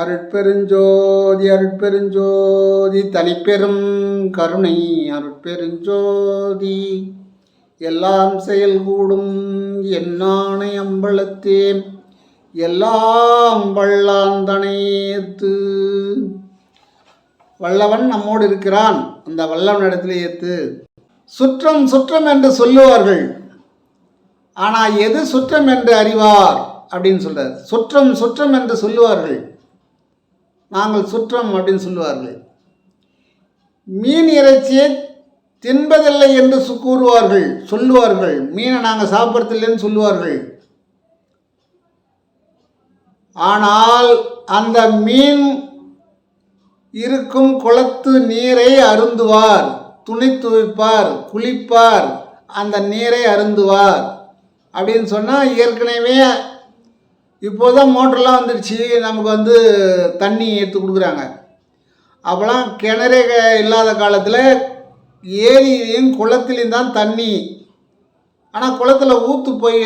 அருட்பெருஞ்சோதி அருட்பெருஞ்சோதி தனிப்பெரும் கருணை அருட்பெருஞ்சோதி. எல்லாம் செயல்கூடும் என்னானை அம்பலத்தே எல்லாம் வல்லாந்தனையேத்து வல்லவன் நம்மோடு இருக்கிறான் அந்த வல்லவன் இடத்துல ஏத்து. சுற்றம் சுற்றம் என்று சொல்லுவார்கள். ஆனால் எது சுற்றம் என்று அறிவார் அப்படின்னு சொல்றார். சுற்றம் சுற்றம் என்று சொல்லுவார்கள். நாங்கள் சுற்றம் அப்படின்னு சொல்லுவார்கள். மீன் இறைச்சியை தின்பதில்லை என்று கூறுவார்கள் சொல்லுவார்கள். மீனை நாங்கள் சாப்பிட்றதில்லைன்னு சொல்லுவார்கள். ஆனால் அந்த மீன் இருக்கும் குளத்து நீரை அருந்துவார். துணி துவைப்பார் குளிப்பார் அந்த நீரை அருந்துவார். அப்படின்னு சொன்னால் ஏற்கனவே இப்போ தான் மோட்டர்லாம் வந்துடுச்சு நமக்கு வந்து தண்ணி எடுத்து கொடுக்குறாங்க. அப்போலாம் கிணறே இல்லாத காலத்தில் ஏரியிலையும் குளத்துலேயும் தான் தண்ணி. ஆனால் குளத்தில் ஊற்று போய்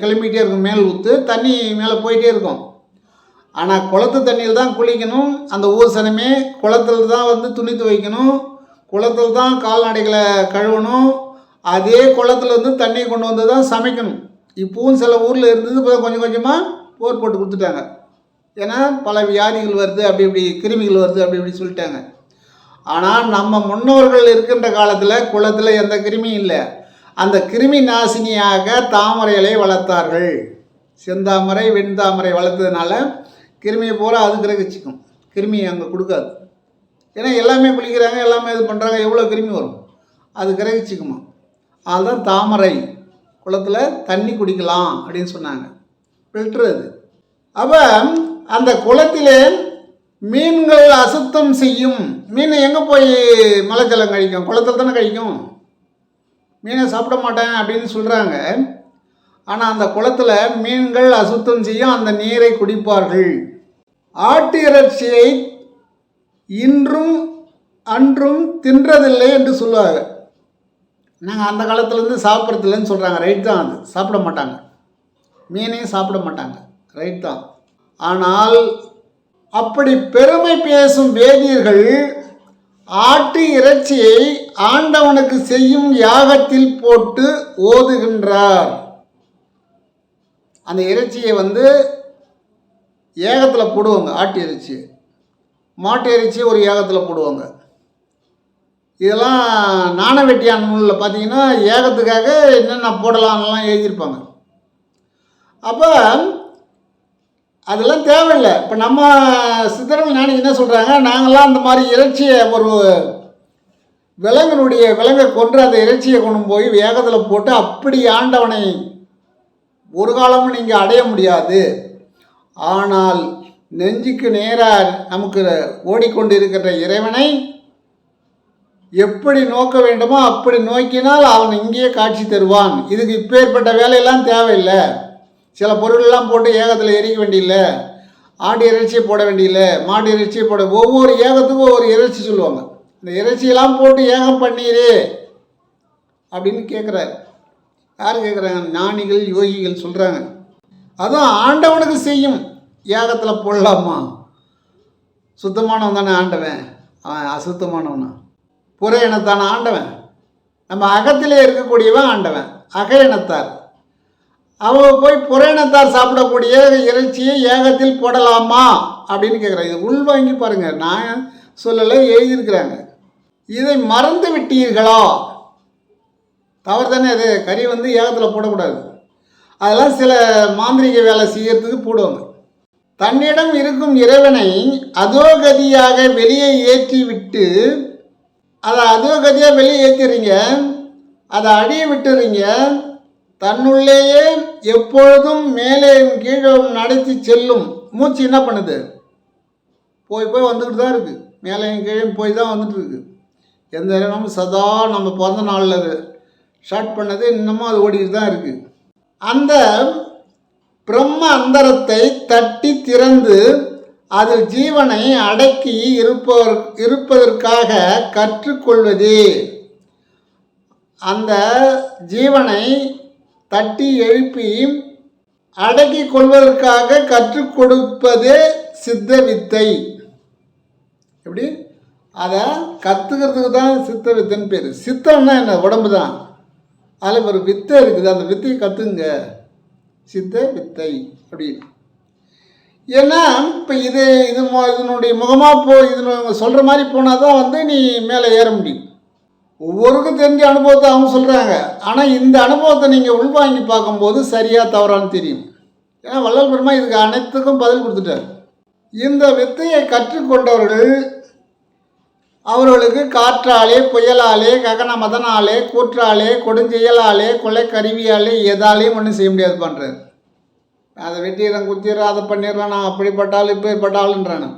கிளம்பிகிட்டே இருக்கும் மேல் ஊற்று தண்ணி மேலே போயிட்டே இருக்கும். ஆனால் குளத்து தண்ணியில் தான் குளிக்கணும் அந்த ஊர் சனமே குளத்தில் தான் வந்து துணி துவைக்கணும் குளத்தில் தான் கால்நடைகளை கழுவணும் அதே குளத்துலேருந்து தண்ணி கொண்டு வந்து தான் சமைக்கணும். இப்போவும் சில ஊரில் இருந்தது இப்போ கொஞ்சம் கொஞ்சமாக போர் போட்டு கொடுத்துட்டாங்க. ஏன்னா பல வியாதிகள் வருது அப்படி இப்படி கிருமிகள் வருது அப்படி இப்படி சொல்லிட்டாங்க. ஆனால் நம்ம முன்னோர்கள் இருக்கின்ற காலத்தில் குளத்தில் எந்த கிருமியும் இல்லை. அந்த கிருமி நாசினியாக தாமரைகளை வளர்த்தார்கள். செந்தாமரை வெண்தாமரை வளர்த்ததுனால கிருமியை பூரா அது கிரகிச்சிக்கும். கிருமி அங்கே கொடுக்காது. ஏன்னா எல்லாமே குளிக்கிறாங்க எல்லாமே இது பண்ணுறாங்க எவ்வளோ கிருமி வரும்? அது கிரகிச்சிக்குமா. அதுதான் தாமரை குளத்தில் தண்ணி குடிக்கலாம் அப்படின்னு சொன்னாங்க. ஃபில்ட்ரு அப்போ அந்த குளத்திலே மீன்கள் அசுத்தம் செய்யும். மீன் எங்கே போய் மலைச்சலம் கழிக்கும்? குளத்தில் தானே கழிக்கும்? மீனை சாப்பிட மாட்டேன் அப்படின்னு சொல்கிறாங்க ஆனால் அந்த குளத்தில் மீன்கள் அசுத்தம் செய்யும் அந்த நீரை குடிப்பார்கள். ஆட்டு இறைச்சியை இன்றும் அன்றும் தின்றதில்லை என்று சொல்லுவாங்க. நாங்கள் அந்த காலத்துலேருந்து சாப்பிட்றதில்லன்னு சொல்கிறாங்க ரைட் தான் அது. சாப்பிட மாட்டாங்க. மீனையும் சாப்பிட மாட்டாங்க. ரைட் தான். ஆனால் அப்படி பெருமை பேசும் வேதியர்கள் ஆட்டு இறைச்சியை ஆண்டவனுக்கு செய்யும் யாகத்தில் போட்டு ஓதுகின்றார். அந்த இறைச்சியை வந்து ஏகத்தில் போடுவாங்க ஆட்டு இறைச்சி. மாட்டு இறைச்சி ஒரு ஏகத்தில் போடுவாங்க. இதெல்லாம் நாணவெட்டியான் நூலில் பார்த்தீங்கன்னா ஏகத்துக்காக என்னென்ன போடலாம்லாம் எழுதியிருப்பாங்க. அப்போ அதெல்லாம் தேவையில்லை. இப்போ நம்ம சித்தர்கள் ஞானி என்ன சொல்கிறாங்க நாங்களாம் அந்த மாதிரி இறைச்சியை ஒரு விலங்கினுடைய விலங்கை கொன்று அந்த இறைச்சியை கொண்டு போய் வேகத்தில் போட்டு அப்படி ஆண்டவனை ஒரு காலமும் நீங்கள் அடைய முடியாது. ஆனால் நெஞ்சுக்கு நேராக நமக்கு ஓடிக்கொண்டு இருக்கின்ற இறைவனை எப்படி நோக்க வேண்டுமோ அப்படி நோக்கினால் அவன் இங்கேயே காட்சி தருவான். இதுக்கு இப்பேற்பட்ட வேலையெல்லாம் தேவையில்லை. சில பொருளெல்லாம் போட்டு ஏகத்தில் எரிக்க வேண்டியில்லை. ஆடு இறைச்சியை போட வேண்டியில்லை. மாடு இறைச்சியை போட ஒவ்வொரு ஏகத்துக்கும் ஒவ்வொரு இறைச்சி சொல்லுவாங்க. இந்த இறைச்சியெல்லாம் போட்டு ஏகம் பண்ணீரே அப்படின்னு கேட்குறாரு யார் கேட்குறாங்க ஞானிகள் யோகிகள் சொல்கிறாங்க அதுவும் ஆண்டவனுக்கு செய்யும். ஏகத்தில் போடலாமா? சுத்தமானவன் தானே ஆண்டவன். அவன் அசுத்தமானவனா. புற இனத்தான ஆண்டவன். நம்ம அகத்திலே இருக்கக்கூடியவன் ஆண்டவன். அக இனத்தார். அவங்க போய் புறணத்தார் சாப்பிடக்கூடிய இறைச்சியை ஏகத்தில் போடலாமா? அப்படின்னு கேட்குறாங்க இது உள்வாங்கி பாருங்கள் நான் சொல்லலை எழுதியிருக்கிறாங்க. இதை மறந்து விட்டீர்களா? தவறு தானே அது. கறி வந்து ஏகத்தில் போடக்கூடாது. அதெல்லாம் சில மாந்திரிக வேலை செய்யறதுக்கு போடுவாங்க. தன்னிடம் இருக்கும் இறைவனை அதோகதியாக வெளியே ஏற்றி விட்டு அதை அதோகதியாக வெளியே ஏற்றிடுறீங்க அதை அடிய விட்டுறீங்க தன்னுள்ளேயே எப்பொழுதும் மேலேயும் கீழே நடத்தி செல்லும் மூச்சு என்ன பண்ணுது? போய் போய் வந்துக்கிட்டு தான் இருக்குது மேலேயும் கீழே போய் தான் வந்துட்டு இருக்கு. எந்த நேரமும் சதா நம்ம பிறந்த நாளில் ஷார்ட் பண்ணது இன்னமும் அது ஓடிக்கிட்டு தான் இருக்குது அந்த பிரம்ம அந்தரத்தை தட்டி திறந்து அதில் ஜீவனை அடக்கி இருப்பவர் இருப்பதற்காக கற்றுக்கொள்வதே. அந்த ஜீவனை தட்டி எழுப்பி அடக்கி கொள்வதற்காக கற்றுக் கொடுப்பதே சித்த வித்தை. எப்படி? அதை கற்றுக்கிறதுக்கு தான் சித்த வித்தைன்னு பேர். சித்தம்னா என்ன? உடம்பு தான். அதில் ஒரு வித்தை இருக்குது. அந்த வித்தையை கற்றுங்க சித்த வித்தை அப்படின்னு. ஏன்னா இப்போ இது இது மு- இதனுடைய முகமாக போ இது சொல்கிற மாதிரி போனால் தான் வந்து நீ மேலே ஏற முடியும். ஒவ்வொருக்கும் தெரிஞ்ச அனுபவத்தை அவங்க சொல்கிறாங்க ஆனால் இந்த அனுபவத்தை நீங்கள் உள்வாங்கி பார்க்கும்போது சரியாக தவறான்னு தெரியும். ஏன்னா வள்ளல் பெருமா இதுக்கு அனைத்துக்கும் பதில் கொடுத்துட்டார். இந்த வித்தையை கற்றுக்கொண்டவர்கள் அவர்களுக்கு காற்றாலே புயலாலே ககன மதனாலே கூற்றாலே கொடுஞ்செயலாலே கொலை கருவியாலே எதாலேயும் ஒன்றும் செய்ய முடியாது பண்ணுறாரு அதை வெட்டிடுறேன் குத்திடுறேன் அதை பண்ணிடுறேன் நான் அப்படிப்பட்டாலும் இப்படிப்பட்டாலுன்றானு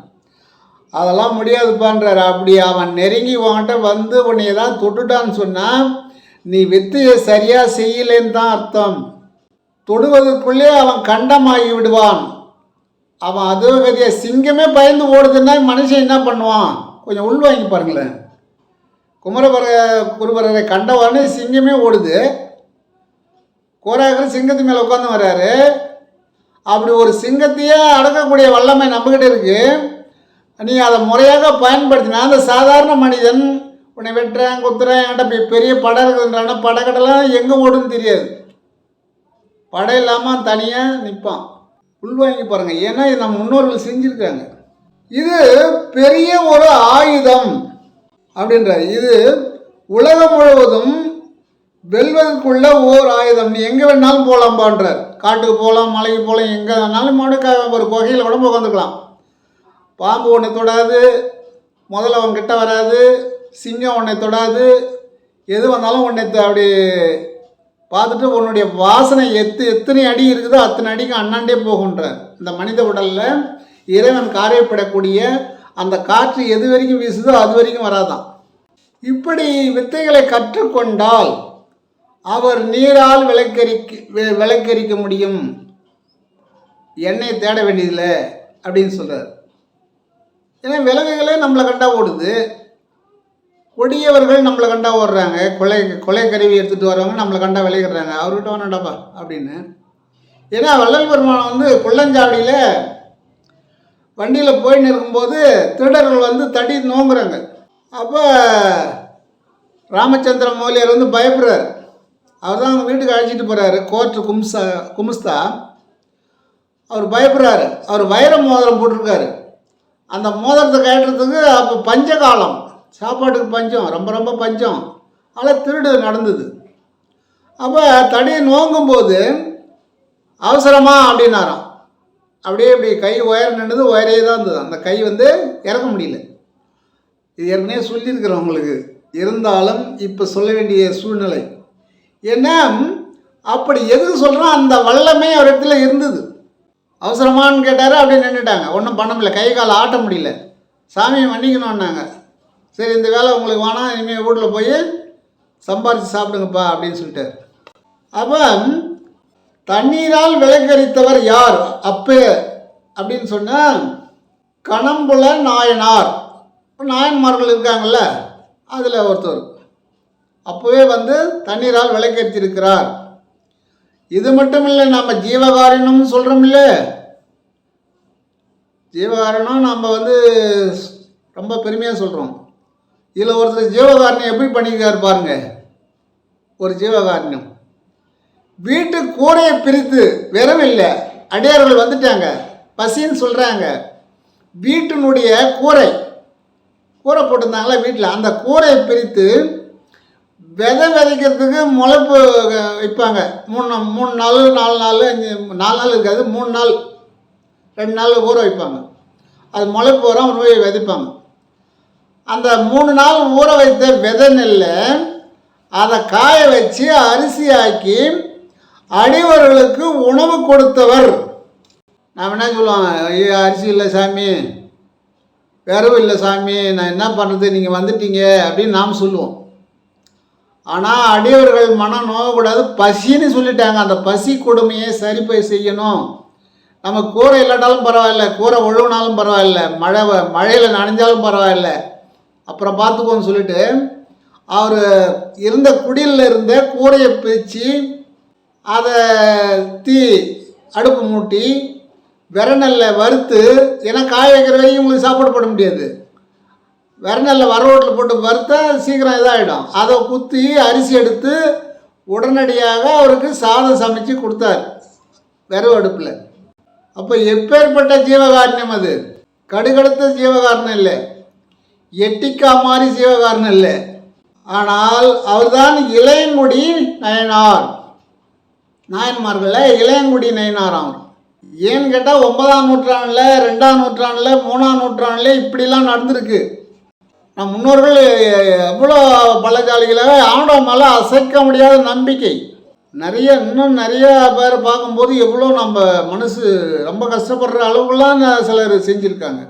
அதெல்லாம் முடியாதுப்பான்றாரு. அப்படி அவன் நெருங்கி உன்கிட்ட வந்து உன்னை தான் தொட்டுட்டான்னு சொன்னால் நீ வித்தையை சரியாக செய்யலைன்னு தான் அர்த்தம். தொடுவதற்குள்ளே அவன் கண்டமாகி விடுவான். அவன் அதுவும் கதையை சிங்கமே பயந்து ஓடுதுன்னா மனுஷன் என்ன பண்ணுவான்? கொஞ்சம் உள் வாங்கி பாருங்களேன். குமரபர குருபரரை கண்டவானே சிங்கமே ஓடுது. கோராகர் சிங்கத்து மேலே உட்காந்து வர்றாரு. அப்படி ஒரு சிங்கத்தையே அடக்கக்கூடிய வல்லமை நம்மக்கிட்ட இருக்குது நீ அதை முறையாக பயன்படுத்தினா அந்த சாதாரண மனிதன் உன்னை வெட்டுறேன் குத்துறேன் என்கிட்ட பெரிய படம் இருக்குதுன்றான படக்கடலாம் எங்கே ஓடுன்னு தெரியாது. படம் இல்லாமல் தனியாக நிற்பான் உள்வாங்கி பாருங்கள் ஏன்னா இது நம்ம முன்னோர்கள் செஞ்சுருக்காங்க. இது பெரிய ஒரு ஆயுதம் அப்படின்றார். இது உலகம் முழுவதும் வெல்வதற்குள்ள ஓர் ஆயுதம். நீ எங்கே வேணாலும் போகலாம்பான்றார் காட்டுக்கு போகலாம் மலைக்கு போகலாம் எங்கே வேணாலும் மாடு ஒரு குகையில் கூட உட்காந்துக்கலாம் பாம்பு ஒன்று தொடாது முதல்ல அவன் கிட்ட வராது சிங்கம் உன்னை தொடாது எது வந்தாலும் உன்னை அப்படி பார்த்துட்டு உன்னுடைய வாசனை எத்து எத்தனை அடி இருக்குதோ அத்தனை அடிக்கு அண்ணாண்டே போகுன்றார் இந்த மனித உடலில் இறைவன் காரியப்படக்கூடிய அந்த காற்று எது வரைக்கும் வீசுதோ அது வரைக்கும் வராதான். இப்படி வித்தைகளை கற்றுக்கொண்டால் அவர் நீரால் விளக்கரிக்க விளக்கரிக்க முடியும். எண்ணெய் தேட வேண்டியதில்லை அப்படின்னு சொல்கிறார் ஏன்னா விலங்குகளே நம்மளை கண்டா ஓடுது. கொடியவர்கள் நம்மளை கண்டா ஓடுறாங்க. கொலை கொலை கருவி எடுத்துகிட்டு வரவங்க நம்மளை கண்டா விளையிடுறாங்க அவர்கிட்ட வேணாண்டாப்பா அப்படின்னு. ஏன்னா வள்ளல் பெருமான் வந்து குள்ளஞ்சாவடியில் வண்டியில் போயின்னு இருக்கும்போது திருடர்கள் வந்து தடி நோங்குறாங்க. அப்போ ராமச்சந்திர மௌலியர் வந்து பயப்படுறார். அவர் தான் அவங்க வீட்டுக்கு அழைச்சிட்டு போகிறாரு கோர்ட்டு கும்சா கும்ஸ்தா. அவர் பயப்படுறாரு. அவர் வைர மோதிரம் போட்டிருக்காரு. அந்த மோதிரத்தை கட்டுறதுக்கு அப்போ பஞ்சகாலம். சாப்பாட்டுக்கு பஞ்சம் ரொம்ப ரொம்ப பஞ்சம். அதில் திருடு நடந்தது. அப்போ தடியை நோங்கும்போது அவசரமாக அப்படின்னாராம். அப்படியே இப்படி கை உயர் நின்றது உயரே தான் இருந்தது. அந்த கை வந்து இறக்க முடியல. இது ஏற்கனவே சொல்லியிருக்கிறேன் உங்களுக்கு. இருந்தாலும் இப்போ சொல்ல வேண்டிய சூழ்நிலை. ஏன்னா அப்படி எதுக்கு சொல்கிறோம் அந்த வல்லமே அவர் இடத்துல இருந்தது. அவசரமான்னு கேட்டார் அப்படியே நின்றுட்டாங்க ஒன்றும் பண்ண முடியல. கை கால் ஆட்ட முடியல. சாமியை மன்னிக்கணும்னாங்க. சரி இந்த வேலை உங்களுக்கு வேணாம் இனிமேல் வீட்டில் போய் சம்பாரித்து சாப்பிடுங்கப்பா அப்படின்னு சொல்லிட்டார். அப்போ தண்ணீரால் விளக்கரித்தவர் யார்? அப்பே அப்படின்னு சொன்னால் கணம்புல நாயனார். நாயன்மார்கள் இருக்காங்கல்ல அதில் ஒருத்தர். அப்போவே வந்து தண்ணீரால் விளக்கரித்திருக்கிறார் இது மட்டும் இல்லை நம்ம ஜீவகாரணம்னு இல்லை ஜீவகாரணம் நம்ம வந்து ரொம்ப பெருமையாக சொல்கிறோம் இதில் ஒருத்தர் ஜீவகாரணம் எப்படி பண்ணியிருக்காரு பாருங்க. ஒரு ஜீவகாரணம் வீட்டு கூரையை பிரித்து வெறும் இல்லை அடியார்கள் வந்துட்டாங்க. பசின்னு சொல்கிறாங்க வீட்டினுடைய கூரை. கூரை போட்டிருந்தாங்களா வீட்டில்? அந்த கூரையை பிரித்து விதை விதைக்கிறதுக்கு முளைப்பு வைப்பாங்க. மூணு மூணு நாள் நாலு நாள் அஞ்சு நாலு நாள் இருக்காது. மூணு நாள் ரெண்டு நாள் ஊற வைப்பாங்க. அது முளைப்பு வரும் நோயை விதைப்பாங்க. அந்த மூணு நாள் ஊற வைத்த விதை நெல்லை அதை காய வச்சு அரிசி ஆக்கி அடிவர்களுக்கு உணவு கொடுத்தவர். நாம் என்ன சொல்லுவோம் ஐயோ அரிசி இல்லை சாமி. வெறவு இல்லை சாமி. நான் என்ன பண்ணுறது நீங்கள் வந்துட்டீங்க அப்படின்னு நாம் சொல்லுவோம். ஆனால் அடியவர்கள் மனம் நோகக்கூடாது. பசின்னு சொல்லிட்டாங்க. அந்த பசி கொடுமையை சரிப்பை செய்யணும். நம்ம கூரை இல்லாட்டாலும் பரவாயில்ல கூரை ஒழுகுனாலும் பரவாயில்ல மழை வ- மழையில் நனைஞ்சாலும் பரவாயில்ல. அப்புறம் பார்த்துக்கோன்னு சொல்லிட்டு அவர் இருந்த குடியில் இருந்த கூரையை பிரித்து அதை தீ அடுப்பு மூட்டி விரநெல்லை வறுத்து ஏன்னா காய வைக்கிற வரைக்கும் உங்களுக்கு சாப்பாடு போட முடியாது. விரநெல்லை வரவோட்டில் போட்டு வறுத்தா சீக்கிரம் இதாகிடும் அதை குத்தி அரிசி எடுத்து உடனடியாக அவருக்கு சாதம் சமைச்சு கொடுத்தார் வெறவு அடுப்பில். அப்போ எப்பேற்பட்ட ஜீவகாரணியம் அது? கடுகடுத்த ஜீவகாரணம் இல்லை. எட்டிக்கா மாதிரி ஜீவகாரணம் இல்லை. ஆனால் அவர்தான் இளையங்குடி நயனார். நாயன்மார்களில் இளையங்குடி நயனார் அவர். ஏன்னு கேட்டால் ஒன்பதாம் நூற்றாண்டில் ரெண்டாம் நூற்றாண்டில் மூணாம் நூற்றாண்டில் இப்படிலாம் நடந்திருக்கு. நம் முன்னோர்கள் எவ்வளோ பலஜாலிகளாக ஆண்டவன் மேலே அசைக்க முடியாத நம்பிக்கை. நிறைய இன்னும் நிறைய பேரை பார்க்கும்போது எவ்வளோ நம்ம மனசு ரொம்ப கஷ்டப்படுற அளவுக்குலாம் சிலர் செஞ்சுருக்காங்க.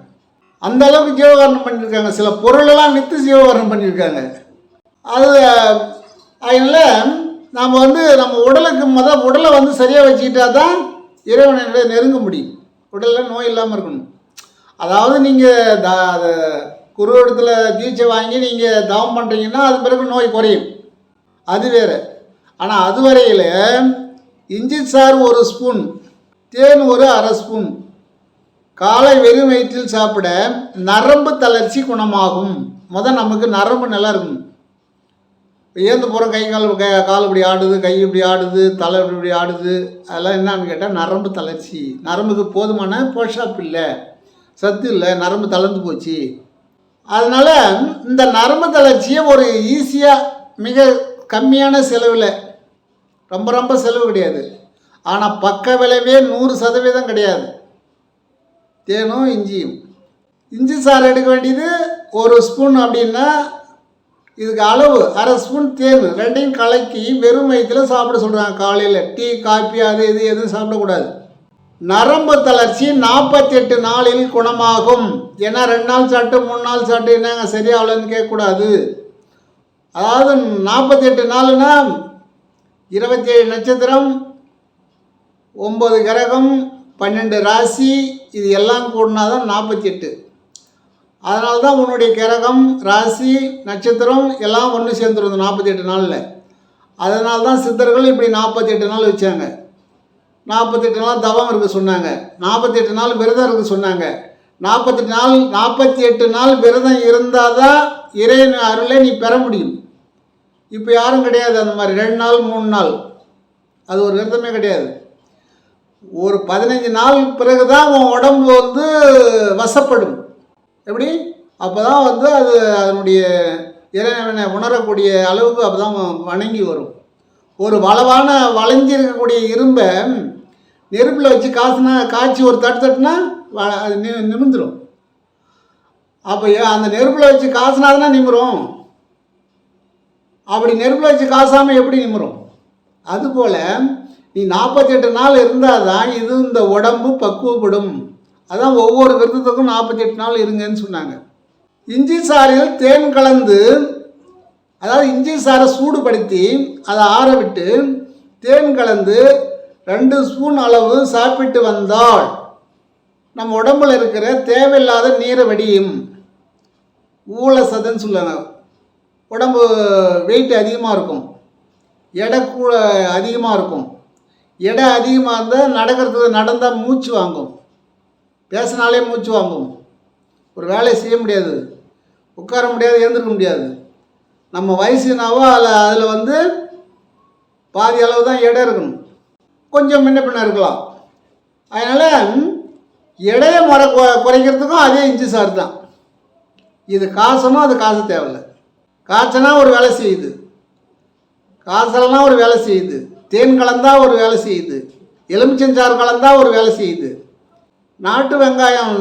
அந்த அளவுக்கு ஜீவகாரணம் பண்ணியிருக்காங்க சில பொருளெல்லாம் விற்று ஜீவகாரணம் பண்ணியிருக்காங்க அது அதனால் நாம் வந்து நம்ம உடலுக்கு மொதல் உடலை வந்து சரியாக வச்சுக்கிட்டா தான் இறைவனை நெருங்க முடியும். உடலில் நோய் இல்லாமல் இருக்கணும். அதாவது நீங்கள் த இடத்துல தீட்சை வாங்கி நீங்கள் தவம் பண்ணுறீங்கன்னா அது பிறகு நோய் குறையும். அது வேறு. ஆனால் அது வரையில் இஞ்சி சாறு ஒரு ஸ்பூன் தேன் ஒரு அரை ஸ்பூன். காலை வெறும் வயிற்றில் சாப்பிட நரம்பு தளர்ச்சி குணமாகும். முதல் நமக்கு நரம்பு நல்லா இருக்கும். ஏந்து போகிறோம் கை கால் கை கால் இப்படி ஆடுது கை இப்படி ஆடுது தலை இப்படி இப்படி ஆடுது அதெல்லாம் என்னன்னு கேட்டால் நரம்பு தளர்ச்சி. நரம்புக்கு போதுமான போஷாப் இல்லை. சத்து இல்லை நரம்பு தளர்ந்து போச்சு. அதனால் இந்த நரம்பு தளர்ச்சியை ஒரு ஈஸியாக மிக கம்மியான செலவில் ரொம்ப ரொம்ப செலவு கிடையாது. ஆனால் பக்க விளைவே நூறு சதவீதம் கிடையாது. தேனும் இஞ்சியும். இஞ்சி சாறு எடுக்க வேண்டியது ஒரு ஸ்பூன் அப்படின்னா இதுக்கு அளவு. அரை ஸ்பூன் தேன். ரெண்டையும் கலக்கி வெறும் வயிற்றில் சாப்பிட சொல்கிறாங்க காலையில் டீ காப்பி அது இது எதுவும் சாப்பிடக்கூடாது. நரம்பு தளர்ச்சி நாற்பத்தி எட்டு நாளில் குணமாகும். ஏன்னா ரெண்டு நாள் சாப்பிட்டு மூணு நாள் சாப்பிட்டு என்னங்க சரியாகலன்னு கேட்கக்கூடாது. அதாவது நாற்பத்தி எட்டு நாளுனா இருபத்தி ஏழு நட்சத்திரம் ஒம்பது கிரகம் பன்னெண்டு ராசி இது எல்லாம் கூடினா தான் நாற்பத்தி எட்டு அதனால தான் உன்னுடைய கிரகம் ராசி நட்சத்திரம் எல்லாம் ஒன்று சேர்ந்துருந்தோம் நாற்பத்தி எட்டு நாளில். அதனால தான் சித்தர்கள் இப்படி நாற்பத்தி எட்டு நாள் வச்சாங்க. நாற்பத்தெட்டு நாள் தவம் இருக்க சொன்னாங்க. நாற்பத்தெட்டு நாள் விரதம் இருக்க சொன்னாங்க. நாற்பத்தெட்டு நாள் நாற்பத்தி எட்டு நாள் விரதம் இருந்தால் தான் இறைவன் அருளை நீ பெற முடியும். இப்போ யாரும் கிடையாது அந்த மாதிரி. ரெண்டு நாள் மூணு நாள். அது ஒரு விரதமே கிடையாது. ஒரு பதினஞ்சு நாள் பிறகு தான் உன் உடம்பு வந்து வசப்படும். எப்படி? அப்போ தான் வந்து அது அதனுடைய இறைவனை உணரக்கூடிய அளவுக்கு அப்போ தான் வணங்கி வரும். ஒரு வளவான வளைஞ்சிருக்கக்கூடிய இரும்பை நெருப்பில் வச்சு காசுனா காய்ச்சி ஒரு தட்டு தட்டுனா வ அது நி நிமிந்துடும் அப்போ ஏ- அந்த நெருப்பில் வச்சு காசுனாதானே நிமிரும். அப்படி நெருப்பில் வச்சு காசாமல் எப்படி நிமிரும்? அதுபோல் நீ நாற்பத்தெட்டு நாள் இருந்தால் தான் இது இந்த உடம்பு பக்குவப்படும். அதான் ஒவ்வொரு விரதத்துக்கும் நாற்பத்தெட்டு நாள் இருங்கன்னு சொன்னாங்க. இஞ்சி சாறில் தேன் கலந்து அதாவது இஞ்சி சாறை சூடுபடுத்தி அதை ஆற விட்டு தேன் கலந்து ரெண்டு ஸ்பூன் அளவு சாப்பிட்டு வந்தால் நம்ம உடம்புல இருக்கிற தேவையில்லாத நீரை வடியும். ஊழ சதன்னு சொல்லுவாங்க. உடம்பு வெயிட் அதிகமாக இருக்கும். எடை கூட அதிகமாக இருக்கும். எடை அதிகமாக இருந்தால் நடக்கிறதுக்கு நடந்தால் மூச்சு வாங்கும். பேசினாலே மூச்சு வாங்கும். ஒரு வேலையை செய்ய முடியாது. உட்கார முடியாது எழுந்திருக்க முடியாது. நம்ம வயசுனாவோ அதில் அதில் வந்து பாதி அளவு தான் எடை இருக்கணும். கொஞ்சம் முன்ன பின்ன இருக்கலாம். அதனால் எடையை முறை குறைக்கிறதுக்கும் அதே இன்ச்சு சார் தான். இது காசணும் அது காசு தேவையில்லை. காய்ச்சனா ஒரு வேலை செய்யுது. காசலாம் ஒரு வேலை செய்யுது. தேன் கலந்தா ஒரு வேலை செய்யுது. எலுமிச்சஞ்சாறு கலந்தா ஒரு வேலை செய்யுது. நாட்டு வெங்காயம்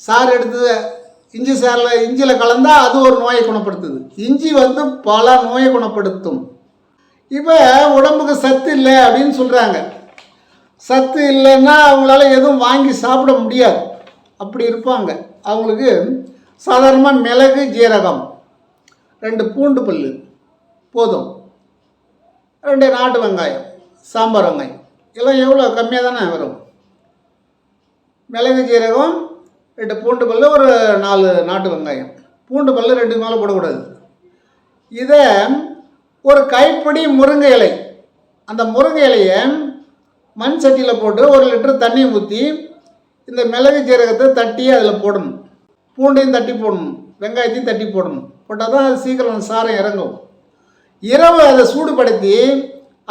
சாறு எடுத்து இஞ்சி சாறில் இஞ்சியில் கலந்தால் அது ஒரு நோயை குணப்படுத்துது. இஞ்சி வந்து பல நோயை குணப்படுத்தும். இப்போ உடம்புக்கு சத்து இல்லை அப்படின்னு சொல்கிறாங்க சத்து இல்லைன்னா அவங்களால எதுவும் வாங்கி சாப்பிட முடியாது. அப்படி இருப்பாங்க. அவங்களுக்கு சாதாரணமாக மிளகு ஜீரகம் ரெண்டு பூண்டு பல்லு போதும். ரெண்டு நாட்டு வெங்காயம் சாம்பார் வெங்காயம். எல்லாம் எவ்வளோ கம்மியாக தானே வரும்? மிளகு ஜீரகம் ரெண்டு பூண்டு பல்லு ஒரு நாலு நாட்டு வெங்காயம். பூண்டு பல்லு ரெண்டு மேலே போடக்கூடாது. இதை ஒரு கைப்பிடி முருங்கை இலை. அந்த முருங்கை இலையை மண் சட்டியில் போட்டு ஒரு லிட்டர் தண்ணி ஊற்றி இந்த மிளகு ஜீரகத்தை தட்டி அதில் போடணும். பூண்டையும் தட்டி போடணும். வெங்காயத்தையும் தட்டி போடணும். போட்டால் தான் அது சீக்கிரம் அந்த சாரம் இறங்கும். இரவு அதை சூடுபடுத்தி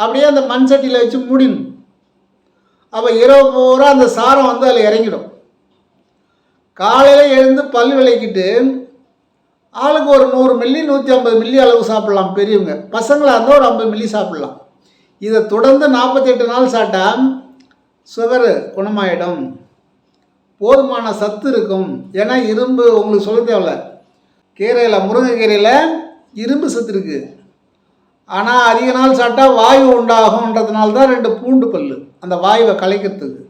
அப்படியே அந்த மண் சட்டியில் வச்சு மூடிடணும். அப்போ இரவு பூரா அந்த சாரம் வந்து அதில் இறங்கிடும். காலையில் எழுந்து பல் விளக்கிட்டு ஆளுக்கு ஒரு நூறு மில்லி நூற்றி ஐம்பது மில்லி அளவு சாப்பிட்லாம் பெரியவங்க. பசங்களாக இருந்தால் ஒரு ஐம்பது மில்லி சாப்பிட்லாம். இதை தொடர்ந்து நாற்பத்தெட்டு நாள் சாப்பிட்டா சுகரு குணமாயிடும். போதுமான சத்து இருக்கும். ஏன்னா இரும்பு உங்களுக்கு சொல்ல தேவையில்லை. கீரையில் முருங்கைக்கீரையில் இரும்பு சத்து இருக்குது ஆனால் அதிக நாள் சாப்பிட்டா வாயு உண்டாகும்ன்றதுனால தான் ரெண்டு பூண்டு பல் அந்த வாயுவை கலைக்கிறதுக்கு.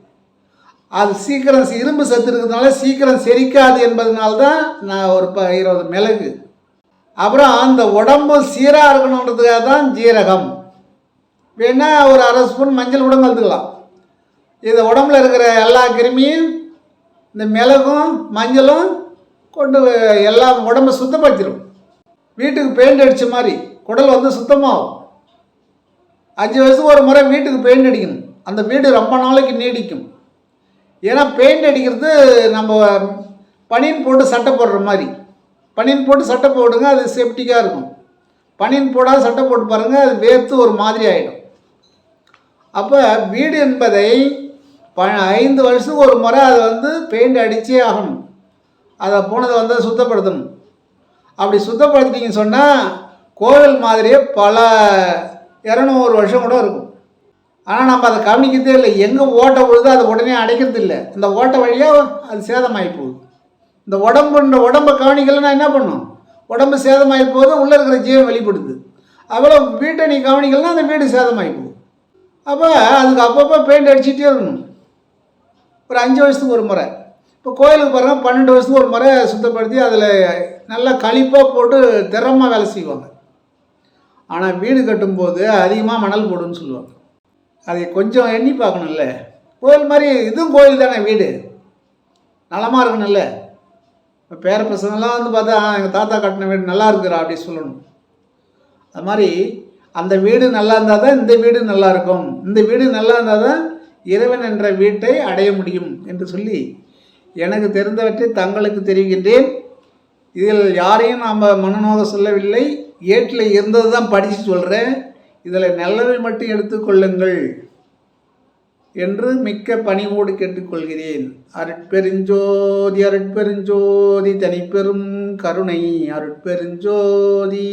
அது சீக்கிரம் இரும்பு சத்து இருக்கிறதுனால சீக்கிரம் செரிக்காது என்பதனால தான் நான் ஒரு ப இருபது மிளகு. அப்புறம் அந்த உடம்பு சீராக இருக்கணுன்றதுக்காக தான் ஜீரகம். வேணால் ஒரு அரை ஸ்பூன் மஞ்சள் கூட கலந்துக்கலாம் இது உடம்புல இருக்கிற எல்லா கிருமியும் இந்த மிளகும் மஞ்சளும் கொண்டு எல்லாம் உடம்பை சுத்தப்படுத்திடும். வீட்டுக்கு பெயிண்ட் அடித்த மாதிரி குடல் வந்து சுத்தமாகும். அஞ்சு வருஷத்துக்கு ஒரு முறை வீட்டுக்கு பெயிண்ட் அடிக்கணும். அந்த வீடு ரொம்ப நாளைக்கு நீடிக்கும். ஏன்னா பெயிண்ட் அடிக்கிறது நம்ம பனியன் போட்டு சட்டை போடுற மாதிரி. பனியன் போட்டு சட்டை போடுங்க அது சேஃப்டிக்காக இருக்கும். பனியன் போடாத சட்டை போட்டு பாருங்கள் அது வேர்த்து ஒரு மாதிரி ஆகிடும் அப்போ வீடு என்பதை ப ஐந்து வருஷத்துக்கு ஒரு முறை அது வந்து பெயிண்ட் அடித்தே ஆகணும். அதை போனதை வந்து சுத்தப்படுத்தணும். அப்படி சுத்தப்படுத்திட்டீங்கன்னு சொன்னால் கோவில் மாதிரியே பல இரநூறு வருஷம் கூட இருக்கும். ஆனால் நம்ம அதை கவனிக்கிறதே இல்லை. எங்கே ஓட்டை விழுதோ அதை உடனே அடைக்கிறது இல்லை. இந்த ஓட்டை வழியாக அது சேதமாகி போகுது. இந்த உடம்புன்ற உடம்பை கவனிக்கலைன்னா என்ன பண்ணும்? உடம்பு சேதமாகி போது உள்ளே இருக்கிற ஜீவன் வெளிப்படுது. அவ்வளோ வீட்டை நீ கவனிக்கலைன்னா அந்த வீடு சேதமாகி போகுது. அப்போ அதுக்கு அப்பப்போ பெயிண்ட் அடிச்சுட்டே இருக்கணும். ஒரு அஞ்சு வருஷத்துக்கு ஒரு முறை. இப்போ கோயிலுக்கு பாருங்கள் பன்னெண்டு வருஷத்துக்கு ஒரு முறை சுத்தப்படுத்தி அதில் நல்லா களிப்பாக போட்டு திறமாக வேலை செய்வாங்க. ஆனால் வீடு கட்டும்போது அதிகமாக மணல் போடுன்னு சொல்லுவாங்க. அதை கொஞ்சம் எண்ணி பார்க்கணும்ல. கோயில் மாதிரி இதுவும் கோயில் தானே வீடு. நலமாக இருக்கணும்ல. இப்போ பேர பசங்கள்லாம் வந்து பார்த்தா எங்கள் தாத்தா கட்டின வீடு நல்லா இருக்கிறா அப்படி சொல்லணும். அது மாதிரி அந்த வீடு நல்லா இருந்தால் தான் இந்த வீடு நல்லா இருக்கும். இந்த வீடு நல்லா இருந்தால் தான் இறைவன் என்ற வீட்டை அடைய முடியும் என்று சொல்லி எனக்கு தெரிந்தவற்றை தங்களுக்கு தெரிவிக்கின்றேன். இதில் யாரையும் நாம் மனநோக சொல்லவில்லை. ஏட்டில் இருந்தது தான் படித்து சொல்கிறேன் இதில் நல்லவை மட்டும் எடுத்துக்கொள்ளுங்கள் என்று மிக்க பணிவோடு கேட்டுக்கொள்கிறேன். அருட்பெருஞ்சோதி அருட்பெருஞ்சோதி தனிப்பெரும் கருணை அருட்பெருஞ்சோதி.